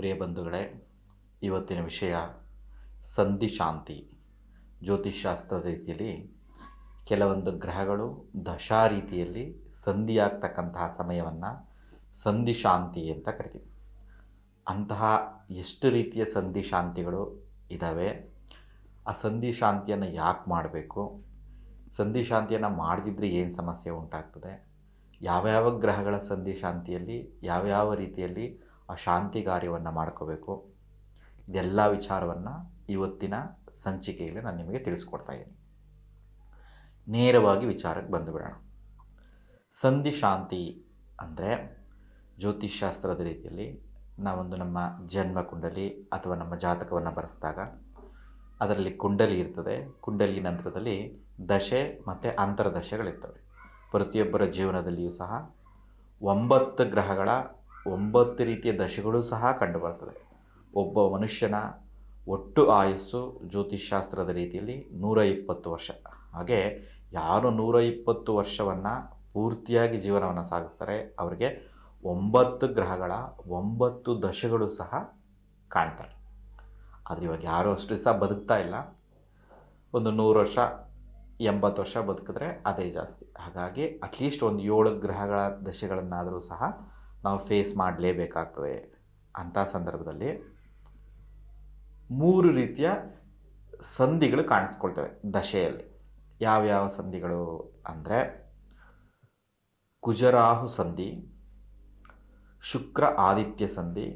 ಪ್ರಿಯ ಬಂಧುಗಳೇ, ಇವತ್ತಿನ ವಿಷಯ ಸಂಧಿ ಶಾಂತಿ. ಜ್ಯೋತಿಷ್ಶಾಸ್ತ್ರದ ರೀತಿಯಲ್ಲಿ ಕೆಲವೊಂದು ಗ್ರಹಗಳು ದಶಾ ರೀತಿಯಲ್ಲಿ ಸಂಧಿಯಾಗ್ತಕ್ಕಂತಹ ಸಮಯವನ್ನು ಸಂಧಿ ಶಾಂತಿ ಅಂತ ಕರಿತೀವಿ. ಅಂತಹ ಎಷ್ಟು ರೀತಿಯ ಸಂಧಿ ಶಾಂತಿಗಳು ಇದ್ದಾವೆ ಆ ಸಂಧಿ ಶಾಂತಿಯನ್ನು ಯಾಕೆ ಮಾಡಬೇಕು? ಸಂಧಿ ಶಾಂತಿಯನ್ನು ಮಾಡದಿದ್ದರೆ ಏನು ಸಮಸ್ಯೆ ಉಂಟಾಗ್ತದೆ? ಯಾವ್ಯಾವ ಗ್ರಹಗಳ ಸಂಧಿ ಶಾಂತಿಯಲ್ಲಿ, ಯಾವ್ಯಾವ ರೀತಿಯಲ್ಲಿ ಆ ಶಾಂತಿ ಕಾರ್ಯವನ್ನು ಮಾಡ್ಕೋಬೇಕು. ಇದೆಲ್ಲ ವಿಚಾರವನ್ನು ಇವತ್ತಿನ ಸಂಚಿಕೆಯಲ್ಲಿ ನಾನು ನಿಮಗೆ ತಿಳಿಸ್ಕೊಡ್ತಾ ಇದ್ದೀನಿ. ನೇರವಾಗಿ ವಿಚಾರಕ್ಕೆ ಬಂದುಬಿಡೋಣ. ಸಂಧಿ ಶಾಂತಿ ಅಂದರೆ ಜ್ಯೋತಿಷ್ಶಾಸ್ತ್ರದ ರೀತಿಯಲ್ಲಿ ನಾವೊಂದು ನಮ್ಮ ಜನ್ಮ ಕುಂಡಲಿ ಅಥವಾ ನಮ್ಮ ಜಾತಕವನ್ನು ಬರೆಸಿದಾಗ ಅದರಲ್ಲಿ ಕುಂಡಲಿ ಇರ್ತದೆ. ಕುಂಡಲಿ ನಂತರದಲ್ಲಿ ದಶೆ ಮತ್ತು ಅಂತರದಶೆಗಳಿರ್ತವೆ. ಪ್ರತಿಯೊಬ್ಬರ ಜೀವನದಲ್ಲಿಯೂ ಸಹ ಒಂಬತ್ತು ಗ್ರಹಗಳ ಒಂಬತ್ತು ರೀತಿಯ ದಶೆಗಳು ಸಹ ಕಂಡುಬರ್ತದೆ. ಒಬ್ಬ ಮನುಷ್ಯನ ಒಟ್ಟು ಆಯಸ್ಸು ಜ್ಯೋತಿಷ್ಶಾಸ್ತ್ರದ ರೀತಿಯಲ್ಲಿ ನೂರ ಇಪ್ಪತ್ತು ವರ್ಷ. ಹಾಗೆ ಯಾರು ನೂರ ಇಪ್ಪತ್ತು ವರ್ಷವನ್ನು ಪೂರ್ತಿಯಾಗಿ ಜೀವನವನ್ನು ಸಾಗಿಸ್ತಾರೆ ಅವರಿಗೆ ಒಂಬತ್ತು ಗ್ರಹಗಳ ಒಂಬತ್ತು ದಶೆಗಳು ಸಹ ಕಾಣ್ತಾರೆ ಆದರೆ ಇವಾಗ ಯಾರೂ ಅಷ್ಟು ಸಹ ಬದುಕ್ತಾ ಇಲ್ಲ. ಒಂದು ನೂರು ವರ್ಷ, ಎಂಬತ್ತು ವರ್ಷ ಬದುಕಿದ್ರೆ ಅದೇ ಜಾಸ್ತಿ. ಹಾಗಾಗಿ ಅಟ್ಲೀಸ್ಟ್ ಒಂದು ಏಳು ಗ್ರಹಗಳ ದಶೆಗಳನ್ನಾದರೂ ಸಹ ನಾವು ಫೇಸ್ ಮಾಡಲೇಬೇಕಾಗ್ತದೆ ಅಂಥ ಸಂದರ್ಭದಲ್ಲಿ ಮೂರು ರೀತಿಯ ಸಂಧಿಗಳು ಕಾಣಿಸ್ಕೊಳ್ತವೆ ದಶೆಯಲ್ಲಿ. ಯಾವ್ಯಾವ ಸಂಧಿಗಳು ಅಂದರೆ ಕುಜರಾಹು ಸಂಧಿ, ಶುಕ್ರ ಆದಿತ್ಯ ಸಂಧಿ,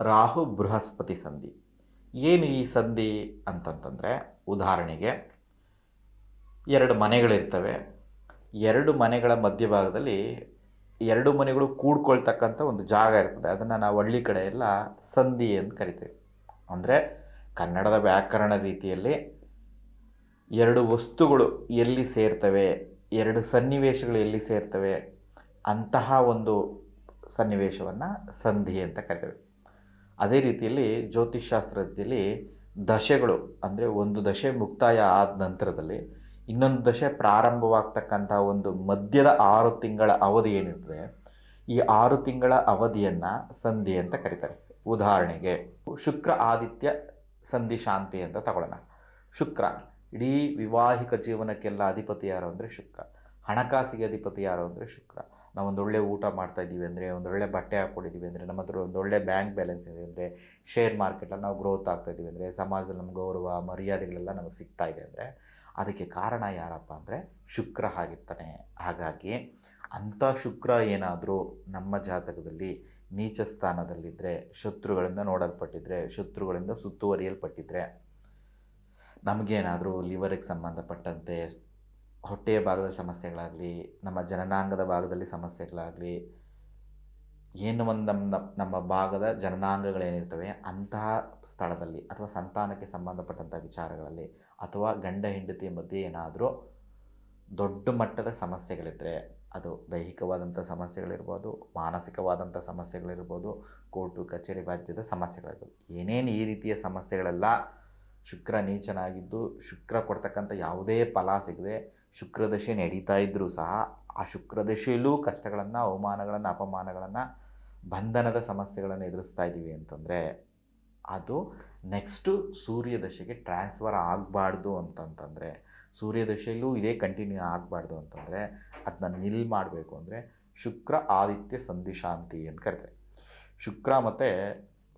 ರಾಹು ಬೃಹಸ್ಪತಿ ಸಂಧಿ. ಏನು ಈ ಸಂಧಿ ಅಂತಂತಂದರೆ ಉದಾಹರಣೆಗೆ ಎರಡು ಮನೆಗಳಿರ್ತವೆ. ಎರಡು ಮನೆಗಳ ಮಧ್ಯಭಾಗದಲ್ಲಿ ಎರಡು ಮನೆಗಳು ಕೂಡ್ಕೊಳ್ತಕ್ಕಂಥ ಒಂದು ಜಾಗ ಇರ್ತದೆ. ಅದನ್ನು ನಾವು ಹಳ್ಳಿ ಕಡೆ ಎಲ್ಲ ಸಂಧಿ ಅಂತ ಕರಿತೀವಿ. ಅಂದರೆ ಕನ್ನಡದ ವ್ಯಾಕರಣ ರೀತಿಯಲ್ಲಿ ಎರಡು ವಸ್ತುಗಳು ಎಲ್ಲಿ ಸೇರ್ತವೆ, ಎರಡು ಸನ್ನಿವೇಶಗಳು ಎಲ್ಲಿ ಸೇರ್ತವೆ, ಅಂತಹ ಒಂದು ಸನ್ನಿವೇಶವನ್ನು ಸಂಧಿ ಅಂತ ಕರಿತೇವೆ. ಅದೇ ರೀತಿಯಲ್ಲಿ ಜ್ಯೋತಿಷ್ಶಾಸ್ತ್ರ ರೀತಿಯಲ್ಲಿ ದಶೆಗಳು, ಅಂದರೆ ಒಂದು ದಶೆ ಮುಕ್ತಾಯ ಆದ ನಂತರದಲ್ಲಿ ಇನ್ನೊಂದು ದಶೆ ಪ್ರಾರಂಭವಾಗ್ತಕ್ಕಂಥ ಒಂದು ಮಧ್ಯದ ಆರು ತಿಂಗಳ ಅವಧಿ ಏನಿರ್ತದೆ, ಈ ಆರು ತಿಂಗಳ ಅವಧಿಯನ್ನು ಸಂಧಿ ಅಂತ ಕರೀತಾರೆ. ಉದಾಹರಣೆಗೆ, ಶುಕ್ರ ಆದಿತ್ಯ ಸಂಧಿ ಶಾಂತಿ ಅಂತ ತಗೊಳ್ಳೋಣ. ಶುಕ್ರ, ಇಡೀ ವಿವಾಹಿಕ ಜೀವನಕ್ಕೆಲ್ಲ ಅಧಿಪತಿ ಯಾರು ಅಂದರೆ ಶುಕ್ರ. ಹಣಕಾಸಿಗೆ ಅಧಿಪತಿ ಯಾರು ಅಂದರೆ ಶುಕ್ರ. ನಾವು ಒಳ್ಳೆ ಊಟ ಮಾಡ್ತಾ ಇದ್ದೀವಿ ಅಂದರೆ ಒಂದೊಳ್ಳೆ ಬಟ್ಟೆ ಹಾಕ್ಕೊಂಡಿದ್ದೀವಿ ಅಂದರೆ, ನಮ್ಮ ಹತ್ರ ಒಂದೊಳ್ಳೆ ಬ್ಯಾಂಕ್ ಬ್ಯಾಲೆನ್ಸ್ ಇದೆ ಅಂದರೆ ಶೇರ್ ಮಾರ್ಕೆಟಲ್ಲಿ ನಾವು ಗ್ರೋತ್ ಆಗ್ತಾ ಇದ್ದೀವಿ ಅಂದರೆ, ಸಮಾಜದಲ್ಲಿ ನಮ್ಮ ಗೌರವ, ಮರ್ಯಾದೆಗಳೆಲ್ಲ ನಮಗೆ ಸಿಗ್ತಾ ಇದೆ ಅಂದರೆ ಅದಕ್ಕೆ ಕಾರಣ ಯಾರಪ್ಪ ಅಂದರೆ ಶುಕ್ರ ಆಗಿರ್ತಾನೆ. ಹಾಗಾಗಿ ಅಂಥ ಶುಕ್ರ ಏನಾದರೂ ನಮ್ಮ ಜಾತಕದಲ್ಲಿ ನೀಚ ಸ್ಥಾನದಲ್ಲಿದ್ದರೆ ಶತ್ರುಗಳಿಂದ ನೋಡಲ್ಪಟ್ಟಿದ್ರೆ, ಶತ್ರುಗಳಿಂದ ಸುತ್ತುವರಿಯಲ್ಪಟ್ಟಿದ್ರೆ, ನಮಗೇನಾದರೂ ಲಿವರಿಗೆ ಸಂಬಂಧಪಟ್ಟಂತೆ ಹೊಟ್ಟೆಯ ಭಾಗದ ಸಮಸ್ಯೆಗಳಾಗಲಿ, ನಮ್ಮ ಜನನಾಂಗದ ಭಾಗದಲ್ಲಿ ಸಮಸ್ಯೆಗಳಾಗಲಿ ಏನು ಒಂದು ನಮ್ಮ ನಮ್ಮ ಭಾಗದ ಜನನಾಂಗಗಳೇನಿರ್ತವೆ ಅಂತಹ ಸ್ಥಳದಲ್ಲಿ ಅಥವಾ ಸಂತಾನಕ್ಕೆ ಸಂಬಂಧಪಟ್ಟಂಥ ವಿಚಾರಗಳಲ್ಲಿ ಅಥವಾ ಗಂಡ ಹೆಂಡತಿ ಮಧ್ಯೆ ಏನಾದರೂ ದೊಡ್ಡ ಮಟ್ಟದ ಸಮಸ್ಯೆಗಳಿದ್ದರೆ ಅದು ದೈಹಿಕವಾದಂಥ ಸಮಸ್ಯೆಗಳಿರ್ಬೋದು ಮಾನಸಿಕವಾದಂಥ ಸಮಸ್ಯೆಗಳಿರ್ಬೋದು, ಕೋರ್ಟು, ಕಚೇರಿ ರಾಜ್ಯದ ಸಮಸ್ಯೆಗಳಿರ್ಬೋದು. ಏನೇನು ಈ ರೀತಿಯ ಸಮಸ್ಯೆಗಳೆಲ್ಲ ಶುಕ್ರ ನೀಚನಾಗಿದ್ದು ಶುಕ್ರ ಕೊಡ್ತಕ್ಕಂಥ ಯಾವುದೇ ಫಲ ಸಿಗದೆ ಶುಕ್ರದಶೆ ನಡೀತಾ ಇದ್ದರೂ ಸಹ ಆ ಶುಕ್ರದಶೆಯಲ್ಲೂ ಕಷ್ಟಗಳನ್ನು, ಅವಮಾನಗಳನ್ನು, ಅಪಮಾನಗಳನ್ನು, ಬಂಧನದ ಸಮಸ್ಯೆಗಳನ್ನು ಎದುರಿಸ್ತಾ ಇದ್ದೀವಿ ಅಂತಂದರೆ ಅದು ನೆಕ್ಸ್ಟು ಸೂರ್ಯದಶೆಗೆ ಟ್ರಾನ್ಸ್ಫರ್ ಆಗಬಾರ್ದು ಅಂತಂತಂದರೆ, ಸೂರ್ಯದಶೆಯಲ್ಲೂ ಇದೇ ಕಂಟಿನ್ಯೂ ಆಗಬಾರ್ದು ಅಂತಂದರೆ ಅದನ್ನ ನಿಲ್ ಮಾಡಬೇಕು ಅಂದರೆ ಶುಕ್ರ ಆದಿತ್ಯ ಸಂಧಿ ಶಾಂತಿ ಅಂತ ಕರಿತಾರೆ. ಶುಕ್ರ ಮತ್ತು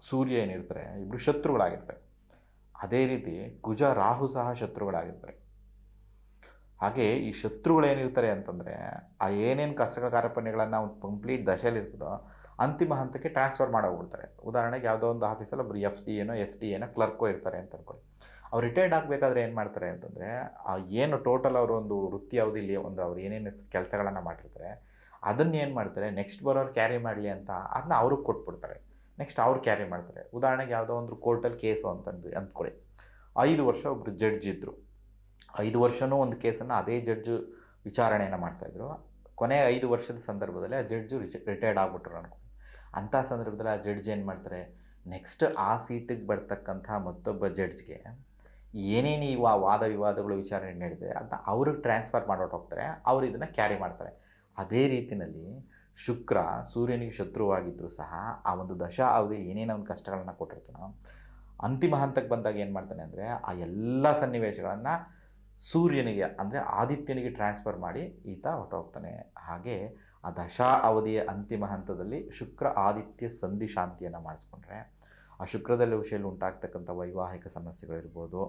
ಸೂರ್ಯ ಏನಿರ್ತಾರೆ ಇಬ್ಬರು ಶತ್ರುಗಳಾಗಿರ್ತಾರೆ. ಅದೇ ರೀತಿ ಕುಜ ರಾಹು ಸಹ ಶತ್ರುಗಳಾಗಿರ್ತಾರೆ. ಹಾಗೆ ಈ ಶತ್ರುಗಳು ಏನಿರ್ತಾರೆ ಅಂತಂದರೆ ಆ ಏನೇನು ಕಷ್ಟಗಳ ಕಾರ್ಯಪಣ್ಯಗಳನ್ನು ಅವ್ನು ಕಂಪ್ಲೀಟ್ ದಶೆಯಲ್ಲಿ ಇರ್ತದೋ ಅಂತಿಮ ಹಂತಕ್ಕೆ ಟ್ರಾನ್ಸ್ಫರ್ ಮಾಡೋಗ್ಬಿಡ್ತಾರೆ. ಉದಾಹರಣೆಗೆ ಯಾವುದೋ ಒಂದು ಆಫೀಸಲ್ಲಿ ಒಬ್ಬರು ಎಫ್ ಡಿ ಏನೋ ಎಸ್ ಡಿ ಏನೋ ಕ್ಲರ್ಕೋ ಇರ್ತಾರೆ ಅಂತ ಅನ್ಕೊಳ್ಳಿ. ಅವ್ರು ರಿಟೈರ್ಡ್ ಆಗಬೇಕಾದ್ರೆ ಏನು ಮಾಡ್ತಾರೆ ಅಂತಂದರೆ ಆ ಏನು ಟೋಟಲ್ ಅವರು ಒಂದು ವೃತ್ತಿ ಇಲ್ಲಿ ಒಂದು ಅವ್ರು ಏನೇನು ಕೆಲಸಗಳನ್ನು ಮಾಡಿರ್ತಾರೆ, ಅದನ್ನು ಏನು ಮಾಡ್ತಾರೆ ನೆಕ್ಸ್ಟ್ ಬರೋರು ಕ್ಯಾರಿ ಮಾಡಲಿ ಅಂತ ಅದನ್ನ ಅವ್ರಿಗೆ ಕೊಟ್ಬಿಡ್ತಾರೆ. ನೆಕ್ಸ್ಟ್ ಅವ್ರು ಕ್ಯಾರಿ ಮಾಡ್ತಾರೆ. ಉದಾಹರಣೆಗೆ ಯಾವುದೋ ಒಂದು ಕೋರ್ಟಲ್ಲಿ ಕೇಸು ಅಂತಂದು ಅಂದ್ಕೊಳ್ಳಿ. ಐದು ವರ್ಷ ಒಬ್ಬರು ಜಡ್ಜ್ ಇದ್ದರು ಐದು ವರ್ಷವೂ ಒಂದು ಕೇಸನ್ನು ಅದೇ ಜಡ್ಜು ವಿಚಾರಣೆಯನ್ನು ಮಾಡ್ತಾಯಿದ್ರು ಕೊನೆ ಐದು ವರ್ಷದ ಸಂದರ್ಭದಲ್ಲಿ ಆ ಜಡ್ಜು ರಿಟೈರ್ಡ್ ಆಗ್ಬಿಟ್ರು ಅನ್ಕೊಂಡು ಅಂಥ ಸಂದರ್ಭದಲ್ಲಿ ಆ ಜಡ್ಜ್ ಏನು ಮಾಡ್ತಾರೆ? ನೆಕ್ಸ್ಟ್ ಆ ಸೀಟಿಗೆ ಬರ್ತಕ್ಕಂಥ ಮತ್ತೊಬ್ಬ ಜಡ್ಜ್ಗೆ ಏನೇನು ಈ ವಾ, ವಾದ ವಿವಾದಗಳು ವಿಚಾರಣೆ ನಡೆದಿದೆ ಅಂತ ಅವ್ರಿಗೆ ಟ್ರಾನ್ಸ್ಫರ್ ಮಾಡೋಟ್ಟು ಹೋಗ್ತಾರೆ. ಅವ್ರು ಇದನ್ನು ಕ್ಯಾರಿ ಮಾಡ್ತಾರೆ. ಅದೇ ರೀತಿಯಲ್ಲಿ ಶುಕ್ರ ಸೂರ್ಯನಿಗೆ ಶತ್ರುವಾಗಿದ್ದರೂ ಸಹ ಆ ಒಂದು ದಶಾ ಅವಧಿಯಲ್ಲಿ ಏನೇನೋ ಒಂದು ಕಷ್ಟಗಳನ್ನು ಕೊಟ್ಟಿರ್ತಾನೋ, ಅಂತಿಮ ಹಂತಕ್ಕೆ ಬಂದಾಗ ಏನು ಮಾಡ್ತಾನೆ ಅಂದರೆ ಆ ಎಲ್ಲ ಸನ್ನಿವೇಶಗಳನ್ನು ಸೂರ್ಯನಿಗೆ ಅಂದರೆ ಆದಿತ್ಯನಿಗೆ ಟ್ರಾನ್ಸ್ಫರ್ ಮಾಡಿ ಈತ ಹೊರಟೋಗ್ತಾನೆ. ಹಾಗೆ ಆ ದಶಾ ಅವಧಿಯ ಅಂತಿಮ ಹಂತದಲ್ಲಿ ಶುಕ್ರ ಆದಿತ್ಯ ಸಂಧಿ ಶಾಂತಿಯನ್ನು ಮಾಡಿಸ್ಕೊಂಡ್ರೆ ಆ ಶುಕ್ರದಲ್ಲಿ ವಿಷಯಲ್ಲಿ ಉಂಟಾಗ್ತಕ್ಕಂಥ ವೈವಾಹಿಕ ಸಮಸ್ಯೆಗಳಿರ್ಬೋದು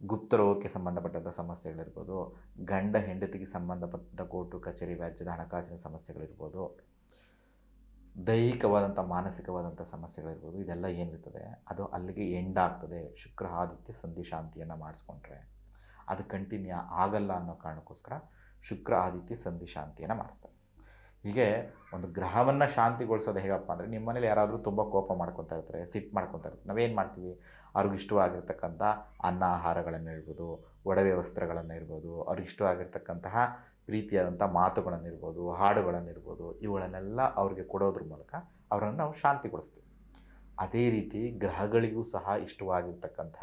ಗುಪ್ತರೋಗಕ್ಕೆ ಸಂಬಂಧಪಟ್ಟಂಥ ಸಮಸ್ಯೆಗಳಿರ್ಬೋದು, ಗಂಡ ಹೆಂಡತಿಗೆ ಸಂಬಂಧಪಟ್ಟ ಕೋರ್ಟು, ಕಚೇರಿ, ವ್ಯಾಜ್ಯದ ಹಣಕಾಸಿನ ಸಮಸ್ಯೆಗಳಿರ್ಬೋದು, ದೈಹಿಕವಾದಂಥ, ಮಾನಸಿಕವಾದಂಥ ಸಮಸ್ಯೆಗಳಿರ್ಬೋದು, ಇದೆಲ್ಲ ಏನಿರ್ತದೆ? ಅದು ಅಲ್ಲಿಗೆ ಎಂಡ್ ಆಗ್ತದೆ. ಶುಕ್ರ ಆದಿತ್ಯ ಸಂಧಿ ಶಾಂತಿಯನ್ನು ಮಾಡಿಸ್ಕೊಂಡ್ರೆ. ಅದು ಕಂಟಿನ್ಯೂ ಆಗಲ್ಲ ಅನ್ನೋ ಕಾರಣಕ್ಕೋಸ್ಕರ ಶುಕ್ರ ಆದಿತ್ಯ ಸಂಧಿ ಶಾಂತಿಯನ್ನು ಮಾಡಿಸ್ತಾರೆ. ಹೀಗೆ ಒಂದು ಗ್ರಹವನ್ನು ಶಾಂತಿಗೊಳಿಸೋದು ಹೇಗಪ್ಪ ಅಂದರೆ ನಿಮ್ಮ ಮನೇಲಿ ಯಾರಾದರೂ ತುಂಬ ಕೋಪ ಮಾಡ್ಕೊತಾ ಇರ್ತಾರೆ ಸಿಟ್ಟು ಮಾಡ್ಕೊತಾ ಇರ್ತಾರೆ ನಾವೇನು ಮಾಡ್ತೀವಿ? ಅವ್ರಿಗೆ ಇಷ್ಟವಾಗಿರ್ತಕ್ಕಂಥ ಅನ್ನ ಆಹಾರಗಳನ್ನು ಇರ್ಬೋದು, ಒಡವೆ ವಸ್ತ್ರಗಳನ್ನು ಇರ್ಬೋದು, ಅವ್ರಿಗೆ ಇಷ್ಟವಾಗಿರ್ತಕ್ಕಂತಹ ಪ್ರೀತಿಯಾದಂಥ ಹಾಡುಗಳನ್ನು ಇರ್ಬೋದು, ಇವುಗಳನ್ನೆಲ್ಲ ಅವ್ರಿಗೆ ಕೊಡೋದ್ರ ಮೂಲಕ ಅವರನ್ನು ನಾವು ಶಾಂತಿಗೊಳಿಸ್ತೀವಿ. ಅದೇ ರೀತಿ ಗ್ರಹಗಳಿಗೂ ಸಹ ಇಷ್ಟವಾಗಿರ್ತಕ್ಕಂಥ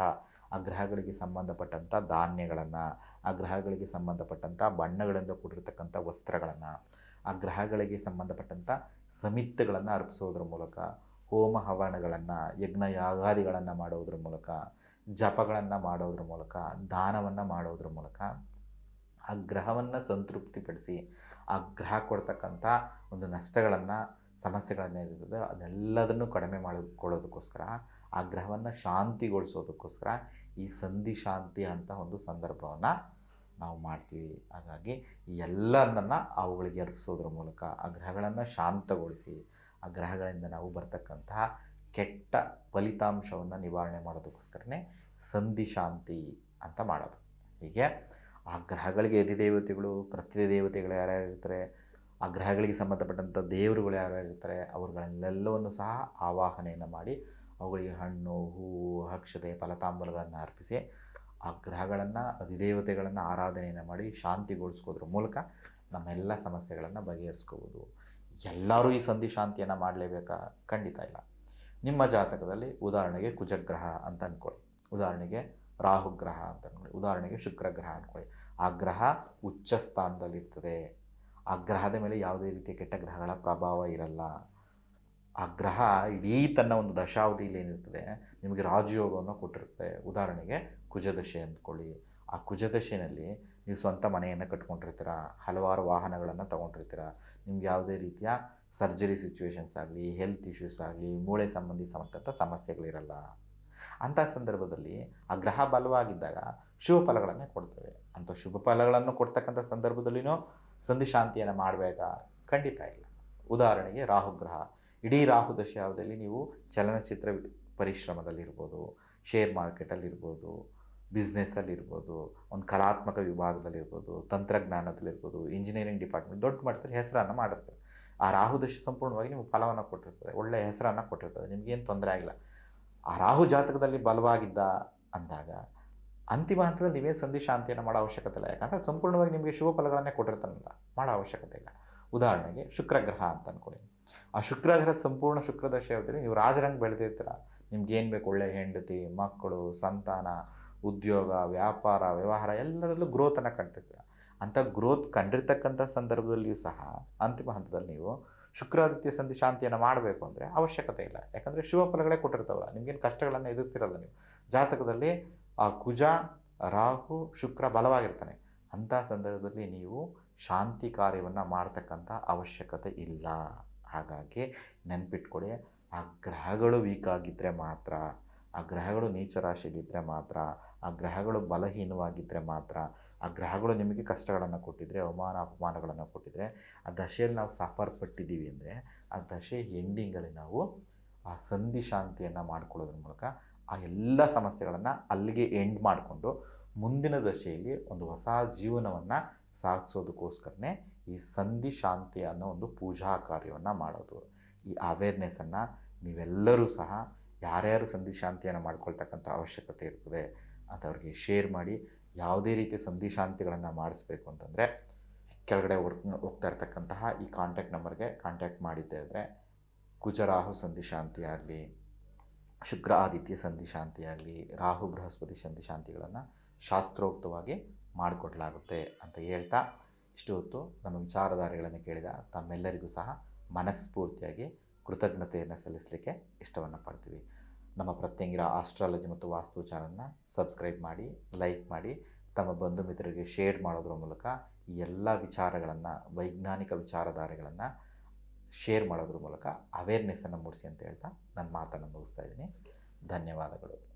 ಆ ಗ್ರಹಗಳಿಗೆ ಸಂಬಂಧಪಟ್ಟಂಥ ಧಾನ್ಯಗಳನ್ನು, ಆ ಗ್ರಹಗಳಿಗೆ ಸಂಬಂಧಪಟ್ಟಂಥ ಬಣ್ಣಗಳಿಂದ ಕೂಡಿರ್ತಕ್ಕಂಥ ವಸ್ತ್ರಗಳನ್ನು, ಆ ಗ್ರಹಗಳಿಗೆ ಸಂಬಂಧಪಟ್ಟಂಥ ಸಮಿತ್ತಗಳನ್ನು ಅರ್ಪಿಸೋದ್ರ ಮೂಲಕ, ಹೋಮ ಹವನಗಳನ್ನು ಯಜ್ಞ ಯಾಗಾದಿಗಳನ್ನು ಮಾಡೋದ್ರ ಮೂಲಕ, ಜಪಗಳನ್ನು ಮಾಡೋದ್ರ ಮೂಲಕ, ದಾನವನ್ನು ಮಾಡೋದ್ರ ಮೂಲಕ ಆ ಗ್ರಹವನ್ನು ಸಂತೃಪ್ತಿಪಡಿಸಿ, ಆ ಗ್ರಹ ಕೊಡ್ತಕ್ಕಂಥ ಒಂದು ನಷ್ಟಗಳನ್ನು, ಸಮಸ್ಯೆಗಳನ್ನು ಇರ್ತದೆ ಅದೆಲ್ಲದನ್ನು ಕಡಿಮೆ ಮಾಡಿಕೊಳ್ಳೋದಕ್ಕೋಸ್ಕರ ಆ ಗ್ರಹವನ್ನು ಶಾಂತಿಗೊಳಿಸೋದಕ್ಕೋಸ್ಕರ ಈ ಸಂಧಿ ಶಾಂತಿ ಅಂತ ಒಂದು ಸಂದರ್ಭವನ್ನು ನಾವು ಮಾಡ್ತೀವಿ. ಹಾಗಾಗಿ ಈ ಎಲ್ಲರನ್ನ ಅವುಗಳಿಗೆ ಅರ್ಪಿಸೋದ್ರ ಮೂಲಕ ಆ ಗ್ರಹಗಳನ್ನು ಶಾಂತಗೊಳಿಸಿ, ಆ ಗ್ರಹಗಳಿಂದ ನಾವು ಬರ್ತಕ್ಕಂತಹ ಕೆಟ್ಟ ಫಲಿತಾಂಶವನ್ನು ನಿವಾರಣೆ ಮಾಡೋದಕ್ಕೋಸ್ಕರನೇ ಸಂಧಿ ಶಾಂತಿ ಅಂತ ಮಾಡೋದು. ಹೀಗೆ ಆ ಗ್ರಹಗಳಿಗೆ ಅಧಿದೇವತೆಗಳು ಪ್ರತಿದೇವತೆಗಳು ಯಾರ್ಯಾರು ಇರ್ತಾರೆ, ಆ ಗ್ರಹಗಳಿಗೆ ಸಂಬಂಧಪಟ್ಟಂಥ ದೇವರುಗಳು ಯಾರ್ಯಾರಿರ್ತಾರೆ ಅವ್ರುಗಳನ್ನೆಲ್ಲವನ್ನು ಸಹ ಆವಾಹನೆಯನ್ನು ಮಾಡಿ ಅವುಗಳಿಗೆ ಹಣ್ಣು ಹೂವು ಅಕ್ಷತೆ, ಫಲತಾಂಬಲಗಳನ್ನು ಅರ್ಪಿಸಿ ಆ ಗ್ರಹಗಳನ್ನು ಅಧಿದೇವತೆಗಳನ್ನು ಆರಾಧನೆಯನ್ನು ಮಾಡಿ ಶಾಂತಿಗೊಳಿಸ್ಕೋದ್ರ ಮೂಲಕ ನಮ್ಮೆಲ್ಲ ಸಮಸ್ಯೆಗಳನ್ನು ಬಗೆಹರಿಸ್ಕೋಬೋದು. ಎಲ್ಲರೂ ಈ ಸಂಧಿ ಶಾಂತಿಯನ್ನು ಮಾಡಲೇಬೇಕಾ? ಖಂಡಿತ ಇಲ್ಲ. ನಿಮ್ಮ ಜಾತಕದಲ್ಲಿ ಉದಾಹರಣೆಗೆ ಕುಜಗ್ರಹ ಅಂತ ಅಂದ್ಕೊಳ್ಳಿ ಉದಾಹರಣೆಗೆ ರಾಹುಗ್ರಹ ಅಂತ ಅಂದ್ಕೊಳ್ಳಿ ಉದಾಹರಣೆಗೆ ಶುಕ್ರಗ್ರಹ ಅಂದ್ಕೊಳ್ಳಿ ಆ ಗ್ರಹ ಉಚ್ಚ ಸ್ಥಾನದಲ್ಲಿರ್ತದೆ ಆ ಗ್ರಹದ ಮೇಲೆ ಯಾವುದೇ ರೀತಿಯ ಕೆಟ್ಟ ಗ್ರಹಗಳ ಪ್ರಭಾವ ಇರಲ್ಲ. ಆ ಗ್ರಹ ಇಡೀ ತನ್ನ ಒಂದು ದಶಾವಧಿಯಲ್ಲಿ ಏನಿರ್ತದೆ, ನಿಮಗೆ ರಾಜಯೋಗವನ್ನು ಕೊಟ್ಟಿರುತ್ತೆ. ಉದಾಹರಣೆಗೆ ಕುಜದಶೆ ಅಂದ್ಕೊಳ್ಳಿ. ಆ ಕುಜದಶೆಯಲ್ಲಿ ನೀವು ಸ್ವಂತ ಮನೆಯನ್ನು ಕಟ್ಕೊಂಡಿರ್ತೀರ? ಹಲವಾರು ವಾಹನಗಳನ್ನು ತೊಗೊಂಡಿರ್ತೀರ? ನಿಮ್ಗೆ ಯಾವುದೇ ರೀತಿಯ ಸರ್ಜರಿ ಸಿಚುವೇಶನ್ಸ್ ಆಗಲಿ ಹೆಲ್ತ್ ಇಶ್ಯೂಸ್ ಆಗಲಿ, ಮೂಳೆ ಸಂಬಂಧಿ ಸಮಸ್ಯೆಗಳಿರಲ್ಲ. ಅಂಥ ಸಂದರ್ಭದಲ್ಲಿ ಆ ಗ್ರಹ ಬಲವಾಗಿದ್ದಾಗ ಶುಭ ಫಲಗಳನ್ನೇ ಕೊಡ್ತವೆ. ಅಂಥ ಶುಭ ಫಲಗಳನ್ನು ಕೊಡ್ತಕ್ಕಂಥ ಸಂದರ್ಭದಲ್ಲಿನೂ ಸಂಧಿಶಾಂತಿಯನ್ನು ಮಾಡಬೇಕಾ ಖಂಡಿತ ಇಲ್ಲ. ಉದಾಹರಣೆಗೆ ರಾಹುಗ್ರಹ. ಇಡೀ ರಾಹು ದಶಾವಧಿಯಲ್ಲಿ ನೀವು ಚಲನಚಿತ್ರ ಪರಿಶ್ರಮದಲ್ಲಿರ್ಬೋದು ಶೇರ್ ಮಾರ್ಕೆಟಲ್ಲಿರ್ಬೋದು ಬಿಸ್ನೆಸ್ಸಲ್ಲಿರ್ಬೋದು ಒಂದು ಕಲಾತ್ಮಕ ವಿಭಾಗದಲ್ಲಿರ್ಬೋದು, ತಂತ್ರಜ್ಞಾನದಲ್ಲಿರ್ಬೋದು ಇಂಜಿನಿಯರಿಂಗ್ ಡಿಪಾರ್ಟ್ಮೆಂಟ್ ದೊಡ್ಡ ಮಟ್ಟದಲ್ಲಿ ಹೆಸರನ್ನು ಮಾಡಿರ್ತಾರೆ. ಆ ರಾಹು ದಶ ಸಂಪೂರ್ಣವಾಗಿ ನಿಮಗೆ ಫಲವನ್ನು ಕೊಟ್ಟಿರ್ತದೆ ಒಳ್ಳೆಯ ಹೆಸರನ್ನು ಕೊಟ್ಟಿರ್ತದೆ ನಿಮಗೇನು ತೊಂದರೆ ಆಗಿಲ್ಲ. ಆ ರಾಹು ಜಾತಕದಲ್ಲಿ ಬಲವಾಗಿದ್ದ ಅಂದಾಗ ಅಂತಿಮ ಹಂತದಲ್ಲಿ ನೀವೇನು ಸಂಧಿ ಶಾಂತಿಯನ್ನು ಮಾಡೋ ಅವಶ್ಯಕತೆ ಇಲ್ಲ. ಯಾಕಂದರೆ ಸಂಪೂರ್ಣವಾಗಿ ನಿಮಗೆ ಶುಭ ಫಲಗಳನ್ನೇ ಕೊಟ್ಟಿರ್ತಾನಲ್ಲ ಮಾಡೋ ಅವಶ್ಯಕತೆ ಇಲ್ಲ. ಉದಾಹರಣೆಗೆ ಶುಕ್ರಗ್ರಹ ಅಂತ ಅಂದ್ಕೊಳ್ಳಿ ಆ ಶುಕ್ರಗ್ರಹದ ಸಂಪೂರ್ಣ ಶುಕ್ರದಶೆ ಅವಧಿಯಲ್ಲಿ ನೀವು ರಾಜರಂಗೆ ಬೆಳೆದಿರ್ತೀರ. ನಿಮ್ಗೆ ಏನು ಬೇಕು ಒಳ್ಳೆ ಹೆಂಡತಿ, ಮಕ್ಕಳು, ಸಂತಾನ, ಉದ್ಯೋಗ, ವ್ಯಾಪಾರ, ವ್ಯವಹಾರ ಎಲ್ಲರಲ್ಲೂ ಗ್ರೋತನ್ನು ಕಂಡಿರ್ತೀರ. ಅಂಥ ಗ್ರೋತ್ ಕಂಡಿರ್ತಕ್ಕಂಥ ಸಂದರ್ಭದಲ್ಲಿಯೂ ಸಹ ಅಂತಿಮ ಹಂತದಲ್ಲಿ ನೀವು ಶುಕ್ರಾದಿತ್ಯ ಸಂಧಿ ಶಾಂತಿಯನ್ನು ಮಾಡಬೇಕು ಅಂದರೆ ಅವಶ್ಯಕತೆ ಇಲ್ಲ. ಯಾಕಂದರೆ ಶುಭ ಫಲಗಳೇ ಕೊಟ್ಟಿರ್ತಾವಲ್ಲ ನಿಮಗೇನು ಕಷ್ಟಗಳನ್ನು ಎದುರಿಸಿರಲ್ಲ ನೀವು. ಜಾತಕದಲ್ಲಿ ಆ ಕುಜ, ರಾಹು, ಶುಕ್ರ ಬಲವಾಗಿರ್ತಾನೆ. ಅಂಥ ಸಂದರ್ಭದಲ್ಲಿ ನೀವು ಶಾಂತಿ ಕಾರ್ಯವನ್ನು ಮಾಡ್ತಕ್ಕಂಥ ಅವಶ್ಯಕತೆ ಇಲ್ಲ. ಹಾಗಾಗಿ ನೆನ್ಪಿಟ್ಕೊಳ್ಳಿ ಆ ಗ್ರಹಗಳು ವೀಕ್ ಆಗಿದ್ದರೆ ಮಾತ್ರ, ಆ ಗ್ರಹಗಳು ನೀಚ ರಾಶಿಯಲ್ಲಿದ್ದರೆ ಮಾತ್ರ, ಆ ಗ್ರಹಗಳು ಬಲಹೀನವಾಗಿದ್ದರೆ ಮಾತ್ರ, ಆ ಗ್ರಹಗಳು ನಿಮಗೆ ಕಷ್ಟಗಳನ್ನು ಕೊಟ್ಟಿದ್ರೆ, ಅವಮಾನ, ಅಪಮಾನಗಳನ್ನು ಕೊಟ್ಟಿದ್ರೆ, ಆ ದಶೆಯಲ್ಲಿ ನಾವು ಸಫರ್ ಪಟ್ಟಿದ್ದೀವಿ ಅಂದರೆ, ಆ ದಶೆ ಎಂಡಿಂಗಲ್ಲಿ ನಾವು ಆ ಸಂಧಿ ಶಾಂತಿಯನ್ನು ಮಾಡ್ಕೊಳ್ಳೋದ್ರ ಮೂಲಕ ಆ ಎಲ್ಲ ಸಮಸ್ಯೆಗಳನ್ನು ಅಲ್ಲಿಗೆ ಎಂಡ್ ಮಾಡಿಕೊಂಡು ಮುಂದಿನ ದಶೆಯಲ್ಲಿ ಒಂದು ಹೊಸ ಜೀವನವನ್ನು ಸಾಗಿಸೋದಕ್ಕೋಸ್ಕರನೇ ಈ ಸಂಧಿ ಶಾಂತಿ ಅನ್ನೋ ಒಂದು ಪೂಜಾ ಕಾರ್ಯವನ್ನು ಮಾಡೋದು. ಈ ಅವೇರ್ನೆಸ್ಸನ್ನು ನೀವೆಲ್ಲರೂ ಸಹ ಯಾರ್ಯಾರು ಸಂಧಿ ಶಾಂತಿಯನ್ನು ಮಾಡ್ಕೊಳ್ತಕ್ಕಂಥ ಅವಶ್ಯಕತೆ ಇರ್ತದೆ ಅಂಥವ್ರಿಗೆ ಶೇರ್ ಮಾಡಿ ಯಾವುದೇ ರೀತಿಯ ಸಂಧಿ ಶಾಂತಿಗಳನ್ನು ಮಾಡಿಸ್ಬೇಕು ಅಂತಂದರೆ ಕೆಳಗಡೆ ಹೋಗ್ತಾ ಇರ್ತಕ್ಕಂತಹ ಈ ಕಾಂಟ್ಯಾಕ್ಟ್ ನಂಬರ್ಗೆ ಕಾಂಟ್ಯಾಕ್ಟ್ ಮಾಡಿದ್ದೆ ಅಂದರೆ ಕುಜರಾಹು ಸಂಧಿ ಶಾಂತಿ ಆಗಲಿ, ಶುಕ್ರ ಆದಿತ್ಯ ಸಂಧಿ ಶಾಂತಿ ಆಗಲಿ, ರಾಹು ಬೃಹಸ್ಪತಿ ಸಂಧಿ ಶಾಂತಿಗಳನ್ನು ಶಾಸ್ತ್ರೋಕ್ತವಾಗಿ ಮಾಡಿಕೊಡ್ಲಾಗುತ್ತೆ ಅಂತ ಹೇಳ್ತಾ ಇಷ್ಟು ಹೊತ್ತು ನಮ್ಮ ವಿಚಾರಧಾರೆಗಳನ್ನು ಕೇಳಿದ ತಮ್ಮೆಲ್ಲರಿಗೂ ಸಹ ಮನಸ್ಫೂರ್ತಿಯಾಗಿ ಕೃತಜ್ಞತೆಯನ್ನು ಸಲ್ಲಿಸಲಿಕ್ಕೆ ಇಷ್ಟವನ್ನು ಪಡ್ತೀವಿ. ನಮ್ಮ ಪ್ರತ್ಯಂಗಿರ ಆಸ್ಟ್ರಾಲಜಿ ಮತ್ತು ವಾಸ್ತು ಚಾನಲ್ನ ಸಬ್ಸ್ಕ್ರೈಬ್ ಮಾಡಿ, ಲೈಕ್ ಮಾಡಿ, ತಮ್ಮ ಬಂಧು ಮಿತ್ರರಿಗೆ ಶೇರ್ ಮಾಡೋದ್ರ ಮೂಲಕ ಈ ಎಲ್ಲ ವಿಚಾರಗಳನ್ನು, ವೈಜ್ಞಾನಿಕ ವಿಚಾರಧಾರೆಗಳನ್ನು ಶೇರ್ ಮಾಡೋದ್ರ ಮೂಲಕ ಅವೇರ್ನೆಸ್ಸನ್ನು ಮೂಡಿಸಿ ಅಂತ ಹೇಳ್ತಾ ನನ್ನ ಮಾತನ್ನು ಮುಗಿಸ್ತಾ ಇದ್ದೀನಿ. ಧನ್ಯವಾದಗಳು.